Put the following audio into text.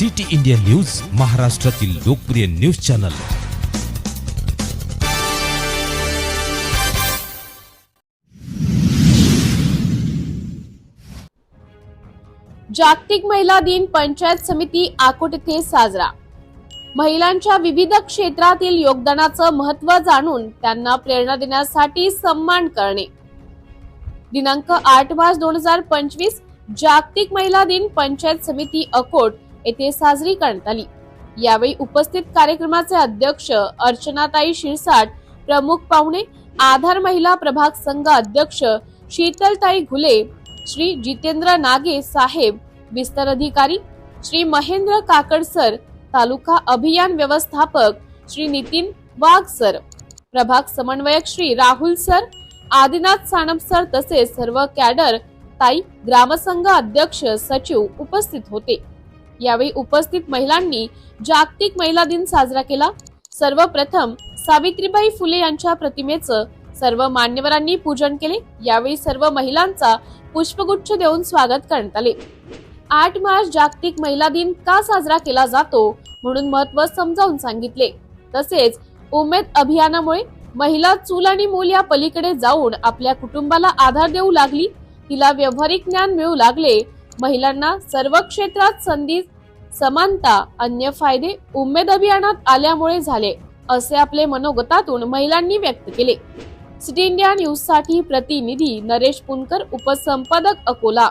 City India news महाराष्ट्रातील लोकप्रिय news channel. जागतिक महिला दिन पंचायत समिती आकोट येथे साजरा. महिलांच्या विविध क्षेत्रातील योगदानाचं महत्त्व जाणून त्यांना प्रेरणा देण्यासाठी सन्मान करणे. दिनांक आठ मार्च दोन हजार पंचवीस जागतिक महिला दिन पंचायत समिती अकोट येथे साजरी करण्यात आली. यावेळी उपस्थित कार्यक्रमाचे अध्यक्ष अर्चनाताई शिरसाट प्रमुख पाहुणे आधार महिला प्रभाग संघ अध्यक्ष शीतलताई घुले श्री जितेंद्र नागे साहेब विस्तार अधिकारी श्री महेंद्र काकड सर तालुका अभियान व्यवस्थापक श्री नितीन वाघ सर प्रभाग समन्वयक श्री राहुल सर आदिनाथ सानप सर तसेच सर्व कॅडर ताई ग्रामसंघ अध्यक्ष सचिव उपस्थित होते. यावेळी उपस्थित महिलांनी जागतिक महिला दिन साजरा केला. सर्वप्रथम सावित्रीबाई फुले यांच्या प्रतिमेचं सर्व मान्यवरांनी पूजन केले. यावेळी सर्व महिलांचा पुष्पगुच्छ देऊन स्वागत करण्यात आले. आठ मार्च जागतिक महिला दिन का साजरा केला जातो म्हणून महत्त्व समजावून सांगितले. तसेच उमेद अभियानामुळे महिला चूल आणि मूल या पलीकडे जाऊन आपल्या कुटुंबाला आधार देऊ लागली. तिला व्यावहारिक ज्ञान मिळू लागले. महिलांना सर्व क्षेत्रात संधी समानता अन्य फायदे उमेद अभियानात आल्यामुळे झाले असे आपले मनोगतातून महिलांनी व्यक्त केले. सिटी इंडिया न्यूजसाठी प्रतिनिधी नरेश पुनकर उपसंपादक अकोला.